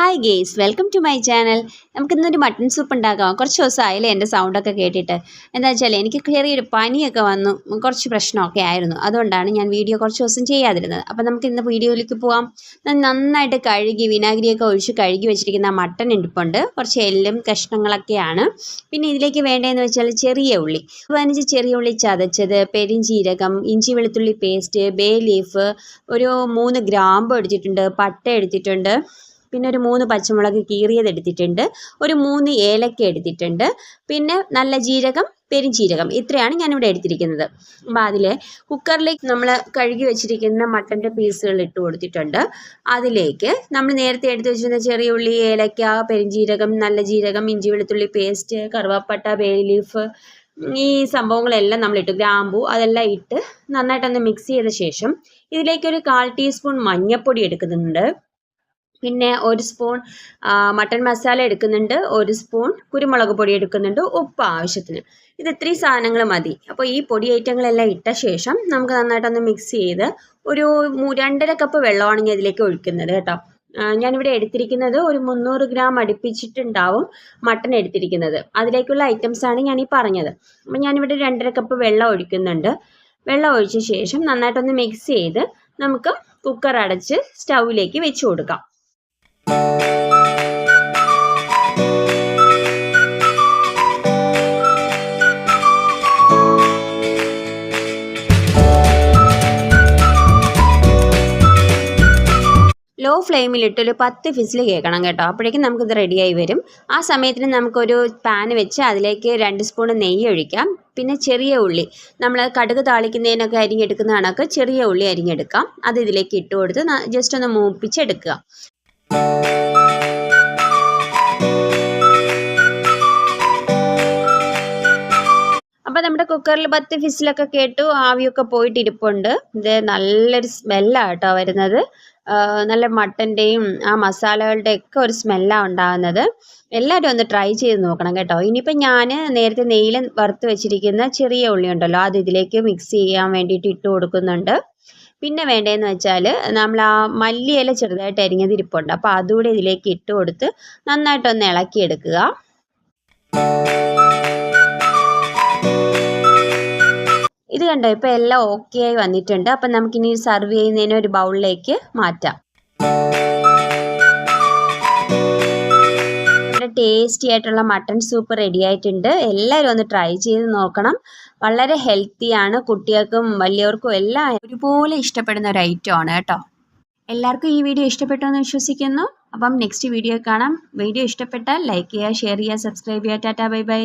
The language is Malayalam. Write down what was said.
Hi guys welcome to my channel നമുക്ക് ഇന്നൊരു മട്ടൺ സൂപ്പ് ഉണ്ടാക്കാം. കുറച്ച് ദിവസമായില്ലേ എന്റെ സൗണ്ടൊക്കെ കേട്ടിട്ട്. എന്താ വെച്ചാൽ എനിക്ക് ചെറിയൊരു പനിയൊക്കെ വന്നു. കുറച്ച് പ്രശ്നമൊക്കെ ആയിരുന്നു. അതുകൊണ്ടാണ് ഞാൻ വീഡിയോ കുറച്ച് ദിവസം ചെയ്യാതിരുന്നത്. അപ്പോൾ നമുക്ക് ഇന്ന് വീഡിയോയിലേക്ക് പോകാം നന്നായിട്ട് കഴുകി വിനാഗിരിയൊക്കെ ഒഴിച്ച് കഴുകി വെച്ചിരിക്കുന്ന മട്ടൺ ഇടുപ്പുണ്ട് കുറച്ച് എല്ലും കഷ്ണങ്ങളൊക്കെയാണ്. പിന്നെ ഇതിലേക്ക് വേണ്ടതെന്ന് വെച്ചാൽ ചെറിയ ഉള്ളി. പതിനഞ്ച് ചെറിയ ഉള്ളി ചതച്ചത് പെരിഞ്ചീരകം ഇഞ്ചി വെളുത്തുള്ളി പേസ്റ്റ് ബേ ലീഫ് ഒരു മൂന്ന് ഗ്രാമ്പ് എടുത്തിട്ടുണ്ട് പട്ട എടുത്തിട്ടുണ്ട്. പിന്നെ ഒരു മൂന്ന് പച്ചമുളക് കീറിയത് എടുത്തിട്ടുണ്ട്. ഒരു മൂന്ന് ഏലക്ക എടുത്തിട്ടുണ്ട്. പിന്നെ നല്ല ജീരകം പെരിഞ്ചീരകം ഇത്രയാണ് ഞാനിവിടെ എടുത്തിരിക്കുന്നത്. അപ്പോൾ അതിൽ കുക്കറിലേക്ക് നമ്മൾ കഴുകി വെച്ചിരിക്കുന്ന മട്ടന്റെ പീസുകൾ ഇട്ട് കൊടുത്തിട്ടുണ്ട്. അതിലേക്ക് നമ്മൾ നേരത്തെ എടുത്ത് വെച്ചിരുന്ന ചെറിയ ഉള്ളി ഏലക്ക പെരിഞ്ചീരകം നല്ല ജീരകം ഇഞ്ചി വെളുത്തുള്ളി പേസ്റ്റ് കറുവാപ്പട്ട ബേ ലീഫ് ഈ സംഭവങ്ങളെല്ലാം നമ്മളിട്ട് ഗ്രാമ്പു അതെല്ലാം ഇട്ട് നന്നായിട്ടൊന്ന് മിക്സ് ചെയ്ത ശേഷം ഇതിലേക്കൊരു കാൽ ടീസ്പൂൺ മഞ്ഞൾപ്പൊടി എടുക്കുന്നുണ്ട്. പിന്നെ ഒരു സ്പൂൺ മട്ടൺ മസാല എടുക്കുന്നുണ്ട് ഒരു സ്പൂൺ കുരുമുളക് പൊടി എടുക്കുന്നുണ്ട് ഉപ്പ് ആവശ്യത്തിന്. ഇത് ഇത്രയും സാധനങ്ങൾ മതി. അപ്പോൾ ഈ പൊടി ഐറ്റങ്ങളെല്ലാം ഇട്ട ശേഷം നമുക്ക് നന്നായിട്ടൊന്ന് മിക്സ് ചെയ്ത് ഒരു രണ്ടര കപ്പ് വെള്ളമാണ് ഞാൻ ഇതിലേക്ക് ഒഴിക്കുന്നത് കേട്ടോ. ഞാനിവിടെ എടുത്തിരിക്കുന്നത് ഒരു മുന്നൂറ് ഗ്രാം അടുപ്പിച്ചിട്ടുണ്ടാവും മട്ടൺ എടുത്തിരിക്കുന്നത്. അതിലേക്കുള്ള ഐറ്റംസാണ് ഞാൻ ഈ പറഞ്ഞത്. അപ്പം ഞാനിവിടെ രണ്ടര കപ്പ് വെള്ളം ഒഴിക്കുന്നുണ്ട്. വെള്ളം ഒഴിച്ച ശേഷം നന്നായിട്ടൊന്ന് മിക്സ് ചെയ്ത് നമുക്ക് കുക്കർ അടച്ച് സ്റ്റൗവിലേക്ക് വെച്ച് കൊടുക്കാം. ഫ്ലെയിമിലിട്ട് ഒരു പത്ത് ഫിസിൽ കേൾക്കണം കേട്ടോ. അപ്പോഴേക്കും നമുക്കിത് റെഡിയായി വരും. ആ സമയത്തിന് നമുക്കൊരു പാൻ വെച്ച് അതിലേക്ക് രണ്ട് സ്പൂൺ നെയ്യ് ഒഴിക്കാം. പിന്നെ ചെറിയ ഉള്ളി. നമ്മൾ കടുക് താളിക്കുന്നതിനൊക്കെ അരിഞ്ഞെടുക്കുന്ന കണക്ക് ചെറിയ ഉള്ളി അരിഞ്ഞെടുക്കാം. അത് ഇതിലേക്ക് ഇട്ട് കൊടുത്ത് ജസ്റ്റ് ഒന്ന് മൂപ്പിച്ചെടുക്കുക. അപ്പോൾ നമ്മുടെ കുക്കറിൽ പത്ത് ഫിസിലൊക്കെ കേട്ടു. ആവിയൊക്കെ പോയിട്ട് ഇരിപ്പുണ്ട്. ഇത് നല്ലൊരു സ്മെല്ലാണ് കേട്ടോ വരുന്നത്. നല്ല മട്ടന്റെയും ആ മസാലകളുടെ ഒക്കെ ഒരു സ്മെല്ലാണ് ഉണ്ടാകുന്നത്. എല്ലാവരും ഒന്ന് ട്രൈ ചെയ്ത് നോക്കണം കേട്ടോ. ഇനിയിപ്പോൾ ഞാൻ നേരത്തെ നെയ്യിൽ വറുത്ത് വെച്ചിരിക്കുന്ന ചെറിയ ഉള്ളി ഉണ്ടല്ലോ അത് ഇതിലേക്ക് മിക്സ് ചെയ്യാൻ വേണ്ടിയിട്ട് ഇട്ട് കൊടുക്കുന്നുണ്ട്. പിന്നെ വേണ്ടതെന്ന് വെച്ചാൽ നമ്മൾ ആ മല്ലിയില ചെറുതായിട്ട് അരിഞ്ഞത് ഇരിപ്പുണ്ട്. അപ്പോൾ അതുകൂടെ ഇതിലേക്ക് ഇട്ട് കൊടുത്ത് നന്നായിട്ടൊന്ന് ഇളക്കിയെടുക്കുക. കണ്ടോ? ഇപ്പോൾ എല്ലാം ഓക്കെ ആയി വന്നിട്ടുണ്ട്. അപ്പം നമുക്കിനി സർവ് ചെയ്യുന്നതിന് ഒരു ബൗളിലേക്ക് മാറ്റാം. ടേസ്റ്റി ആയിട്ടുള്ള മട്ടൺ സൂപ്പ് റെഡി ആയിട്ടുണ്ട്. എല്ലാവരും ഒന്ന് ട്രൈ ചെയ്ത് നോക്കണം. വളരെ ഹെൽത്തിയാണ് കുട്ടികൾക്കും വലിയവർക്കും എല്ലാം ഒരുപോലെ ഇഷ്ടപ്പെടുന്ന ഒരു ഐറ്റം ആണ് കേട്ടോ. എല്ലാവർക്കും ഈ വീഡിയോ ഇഷ്ടപ്പെട്ടു എന്ന് വിശ്വസിക്കുന്നു. അപ്പം നെക്സ്റ്റ് വീഡിയോ കാണാം. വീഡിയോ ഇഷ്ടപ്പെട്ടാൽ ലൈക്ക് ചെയ്യുക ഷെയർ ചെയ്യുക സബ്സ്ക്രൈബ് ചെയ്യുക. Tata bye bye